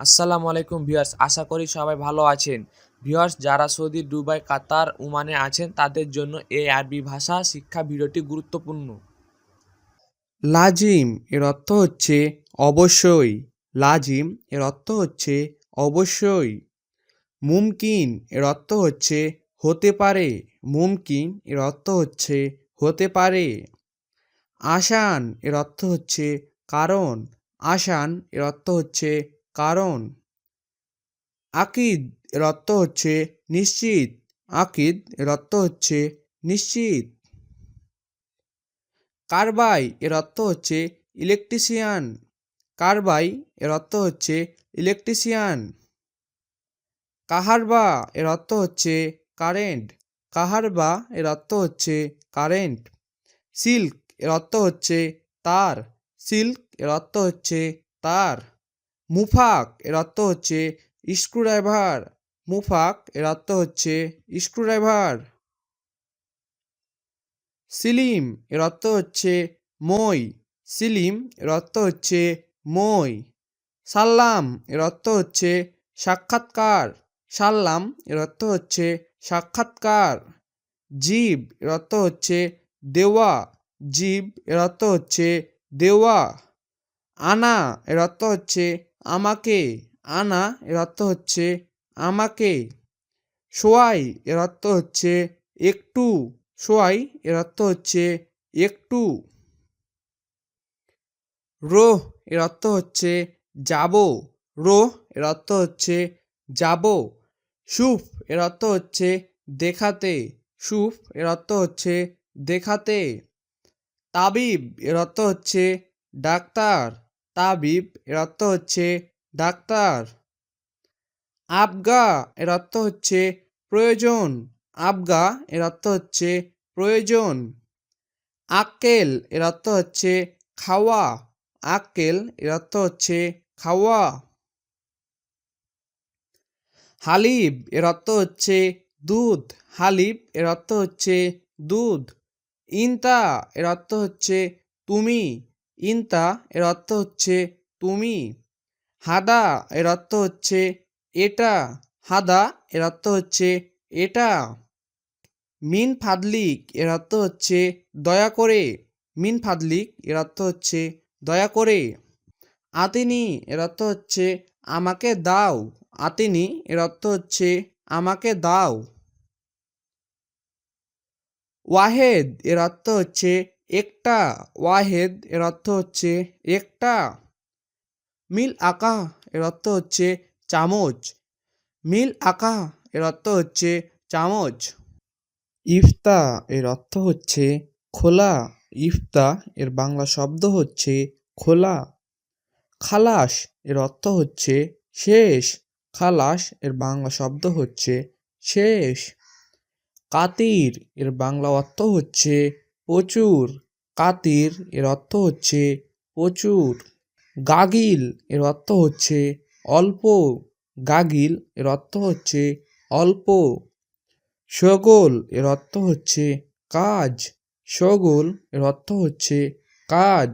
আসসালামু আলাইকুম ভিউয়ার্স, আশা করি সবাই ভালো আছেন। ভিউয়ার্স, যারা সৌদি, দুবাই, কাতার ওমানে আছেন, তাদের জন্য এই আরবি ভাষা শিক্ষা ভিডিওটি গুরুত্বপূর্ণ। লাজিম এর অর্থ হচ্ছে অবশ্যই। লাজিম এর অর্থ হচ্ছে অবশ্যই। মুমকিন এর অর্থ হচ্ছে হতে পারে। মুমকিন এর অর্থ হচ্ছে হতে পারে। আসান এর অর্থ হচ্ছে কারণ। আসান এর অর্থ হচ্ছে কারণ আকিদ এর অর্থ হচ্ছে নিশ্চিত। আকিদ এর অর্থ হচ্ছে নিশ্চিত। কারবাই এর অর্থ হচ্ছে ইলেকট্রিশিয়ান। কারবাই এর অর্থ হচ্ছে ইলেকট্রিশিয়ান। কাহারবা এর অর্থ হচ্ছে কারেন্ট। কাহারবা এর অর্থ হচ্ছে কারেন্ট। সিল্ক এর অর্থ হচ্ছে তার। সিল্ক এর অর্থ হচ্ছে তার। মুফাক, এর অর্থ হচ্ছে স্ক্রুড্রাইভার মুফাক, এর অর্থ হচ্ছে স্ক্রুড্রাইভার সিলিম, এর অর্থ হচ্ছে মই, সিলিম, এর অর্থ হচ্ছে মই. সাল্লাম, এর অর্থ হচ্ছে সাক্ষাৎকার, সাল্লাম, এর অর্থ হচ্ছে সাক্ষাৎকার. জীব, এর অর্থ হচ্ছে দেওয়া, জীব, এর অর্থ হচ্ছে দেওয়া. আনা, এর অর্থ হচ্ছে আমাকে, আনা এর অর্থ হচ্ছে আমাকে, সোয়াই এর অর্থ হচ্ছে একটু, সোয়াই এর অর্থ হচ্ছে একটু। রোহ এর অর্থ হচ্ছে যাব, রোহ এর অর্থ হচ্ছে যাব। সুফ এর অর্থ হচ্ছে দেখাতে, সুফ এর অর্থ হচ্ছে দেখাতে। তাবিব এর অর্থ হচ্ছে ডাক্তার। তাবিব, এর অর্থ হচ্ছে ডাক্তার। আবগা, এর অর্থ হচ্ছে প্রয়োজন। আবগা, এর অর্থ হচ্ছে প্রয়োজন। আক্কেল, এর অর্থ হচ্ছে খাওয়া। আক্কেল, এর অর্থ হচ্ছে খাওয়া। হালিব, এর অর্থ হচ্ছে দুধ। হালিব, এর অর্থ হচ্ছে দুধ। ইনতা, এর অর্থ হচ্ছে তুমি। ইনতা এর অর্থ হচ্ছে তুমি। হাদা এর অর্থ হচ্ছে এটা। হাদা এর অর্থ হচ্ছে এটা। মিন ফাদলিক এর অর্থ হচ্ছে দয়া করে। মিন ফাদলিক এর অর্থ হচ্ছে দয়া করে। আতিনি এর অর্থ হচ্ছে আমাকে দাও। আতিনি এর অর্থ হচ্ছে আমাকে দাও। ওয়াহেদ এর অর্থ হচ্ছে একটা ওয়াহেদ এর অর্থ হচ্ছে একটা। মিল আকা এর অর্থ হচ্ছে চামচ। মিল আকা এর অর্থ হচ্ছে চামচ। ইফতা এর অর্থ হচ্ছে খোলা। ইফতা এর বাংলা শব্দ হচ্ছে খোলা। খালাস এর অর্থ হচ্ছে শেষ। খালাস এর বাংলা শব্দ হচ্ছে শেষ। কাতির এর বাংলা অর্থ হচ্ছে প্রচুর। কাতির এর অর্থ হচ্ছে প্রচুর। গাগিল এর অর্থ হচ্ছে অল্প। গাগিল এর অর্থ হচ্ছে অল্প। শগোল এর অর্থ হচ্ছে কাজ। শগোল এর অর্থ হচ্ছে কাজ।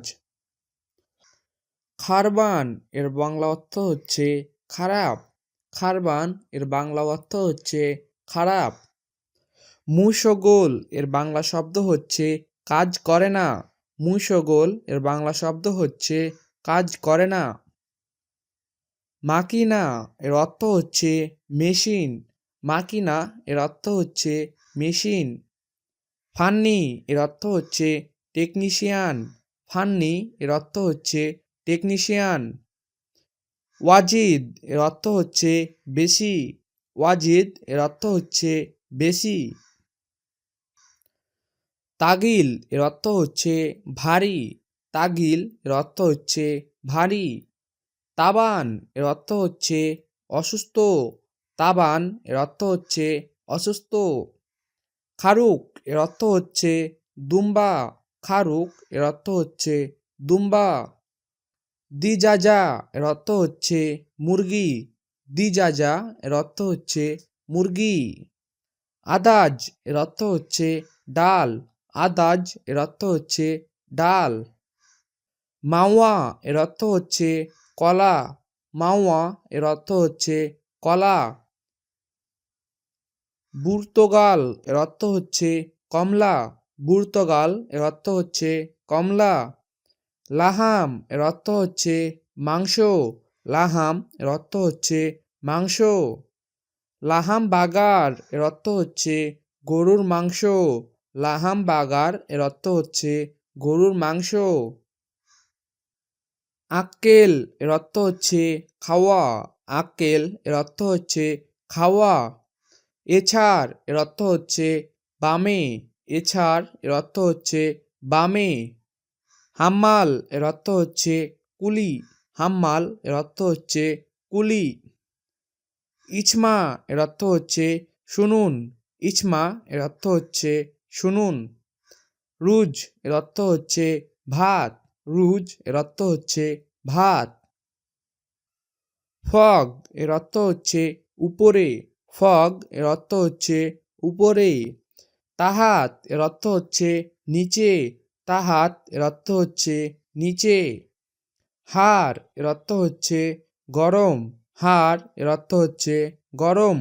খারবান এর বাংলা অর্থ হচ্ছে খারাপ। খারবান এর বাংলা অর্থ হচ্ছে খারাপ। মুশগোল এর বাংলা শব্দ হচ্ছে কাজ করে না। মুশগোল এর বাংলা শব্দ হচ্ছে কাজ করে না। মাকিনা এর অর্থ হচ্ছে মেশিন। মাকিনা এর অর্থ হচ্ছে মেশিন। ফান্নি এর অর্থ হচ্ছে টেকনিশিয়ান। ফান্নি এর অর্থ হচ্ছে টেকনিশিয়ান। ওয়াজিদ এর অর্থ হচ্ছে বেশি। ওয়াজিদ এর অর্থ হচ্ছে বেশি। তাগিল এর অর্থ হচ্ছে ভারী। তাগিল এর অর্থ হচ্ছে ভারী। তাবান এর অর্থ হচ্ছে অসুস্থ। তাবান এর অর্থ হচ্ছে অসুস্থ। খারুক এর অর্থ হচ্ছে দুম্বা। খারুক এর অর্থ হচ্ছে দুম্বা। দিজাজা এর অর্থ হচ্ছে মুরগি। দিজাজা এর অর্থ হচ্ছে মুরগি। আদাজ এর অর্থ হচ্ছে ডাল। আদাজ এর অর্থ হচ্ছে ডাল। মাওয়া এর অর্থ হচ্ছে কলা। মাওয়া এর অর্থ হচ্ছে কলা। বুর্তগাল এর অর্থ হচ্ছে কমলা। বুর্তগাল এর অর্থ হচ্ছে কমলা। লাহাম এর অর্থ হচ্ছে মাংস। লাহাম এর অর্থ হচ্ছে মাংস। লাহাম বাগার এর অর্থ হচ্ছে গরুর মাংস। লাহাম বাগার, এর অর্থ হচ্ছে গরুর মাংস। আক্কেল, এর অর্থ হচ্ছে খাওয়া। আক্কেল, এর অর্থ হচ্ছে খাওয়া। এছাড়, এর অর্থ হচ্ছে বামে। এছাড়, এর অর্থ হচ্ছে বামে। হাম্মাল, এর অর্থ হচ্ছে কুলি। হাম্মাল, এর অর্থ হচ্ছে কুলি। ইছমা, এর অর্থ হচ্ছে শুনুন। ইছমা, এর অর্থ হচ্ছে শুনুন। রুজ এর অর্থ হচ্ছে ভাত। রুজ এর অর্থ হচ্ছে ভাত। ফগ এর অর্থ হচ্ছে উপরে। ফগ এর অর্থ হচ্ছে উপরে। তাহাত এর অর্থ হচ্ছে নিচে। তাহাত এর অর্থ হচ্ছে নিচে। হার এর অর্থ হচ্ছে গরম। হার এর অর্থ হচ্ছে গরম।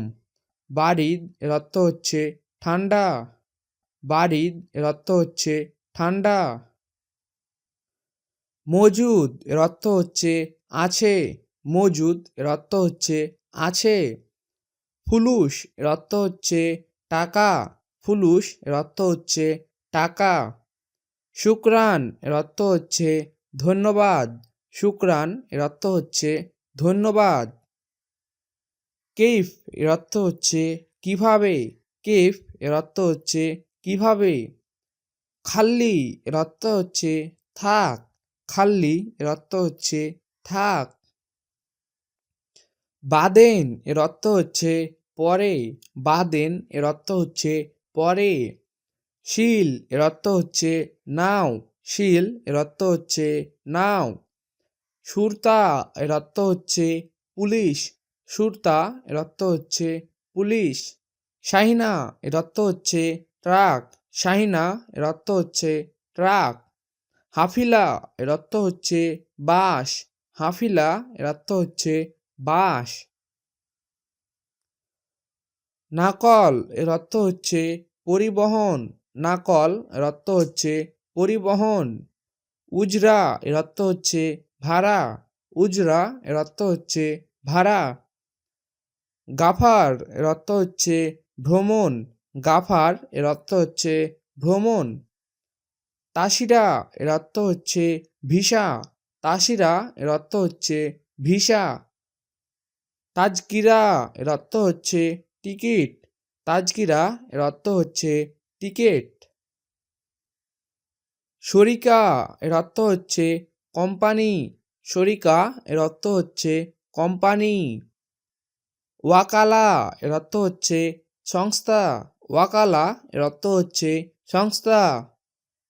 বারিদ এর অর্থ হচ্ছে ঠান্ডা। বারিদ এর অর্থ হচ্ছে ঠান্ডা। মজুদ এর অর্থ হচ্ছে আছে। মজুদ এর অর্থ হচ্ছে আছে। ফুলুস এর অর্থ হচ্ছে টাকা। ফুলুস এর অর্থ হচ্ছে টাকা। শুক্রান এর অর্থ হচ্ছে ধন্যবাদ। শুক্রান এর অর্থ হচ্ছে ধন্যবাদ। কেইফ এর অর্থ হচ্ছে কীভাবে? কেইফ এর অর্থ হচ্ছে কীভাবে? খাল্লি এর হচ্ছে থাক, খাল্লি এর হচ্ছে থাক। বাদেন এর অর্থ হচ্ছে পরে, বাদেন এর অর্থ হচ্ছে পরে। শিল এর অর্থ হচ্ছে নাও, শিল এর অর্থ হচ্ছে নাও। সুরতা এর অর্থ হচ্ছে পুলিশ, সুরতা এর অর্থ হচ্ছে পুলিশ। শাহিনা এর অর্থ হচ্ছে ট্রাক, শাহিনা, এর অর্থ হচ্ছে ট্রাক। হাফিলা, এর অর্থ হচ্ছে বাস হাফিলা, এর অর্থ হচ্ছে বাস নাকল, এর অর্থ হচ্ছে পরিবহন। নাকল, এর অর্থ হচ্ছে পরিবহন। উজরা, এর অর্থ হচ্ছে ভাড়া। উজরা, এর অর্থ হচ্ছে ভাড়া। গাফার, এর অর্থ হচ্ছে ভ্রমণ। গাফার, এর অর্থ হচ্ছে ভ্রমণ। তাসিরা, এর অর্থ হচ্ছে ভিসা। তাসিরা, এর অর্থ হচ্ছে ভিসা। তাজকিরা, এর অর্থ হচ্ছে টিকিট। তাজকিরা, এর অর্থ হচ্ছে টিকিট। শরিকা, এর অর্থ হচ্ছে কোম্পানি। শরিকা, এর অর্থ হচ্ছে কোম্পানি। ওয়াকালা, এর অর্থ হচ্ছে সংস্থা। ওয়াকালা এর অর্থ হচ্ছে সংস্থা।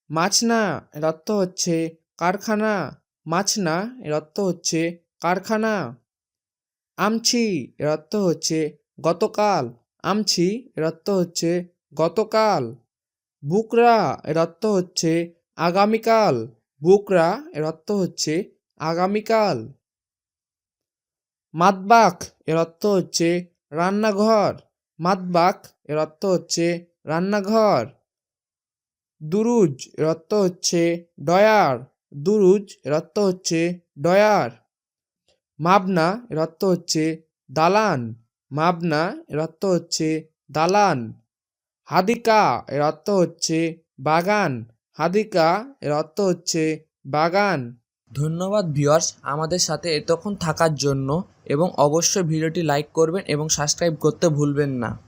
মাছনা এর অর্থ হচ্ছে কারখানা। মাছনা এর অর্থ হচ্ছে কারখানা। আমছি এর অর্থ হচ্ছে গতকাল। আমছি এর অর্থ হচ্ছে গতকাল। বুকরা এর অর্থ হচ্ছে আগামীকাল। বুকরা এর অর্থ হচ্ছে আগামীকাল। মাতবাক এর অর্থ হচ্ছে রান্নাঘর। মাতবাক এর অর্থ হচ্ছে রান্নাঘর। দুরুজ এর অর্থ হচ্ছে ডয়ার। দুরুজ এর অর্থ হচ্ছে ডয়ার। মাবনা এর অর্থ হচ্ছে দালান। মাবনা এর অর্থ হচ্ছে দালান। হাদিকা এর অর্থ হচ্ছে বাগান। হাদিকা এর অর্থ হচ্ছে বাগান। ধন্যবাদ ভিউয়ার্স আমাদের সাথে এতক্ষণ থাকার জন্য এবং অবশ্যই ভিডিওটি লাইক করবেন এবং সাবস্ক্রাইব করতে ভুলবেন না।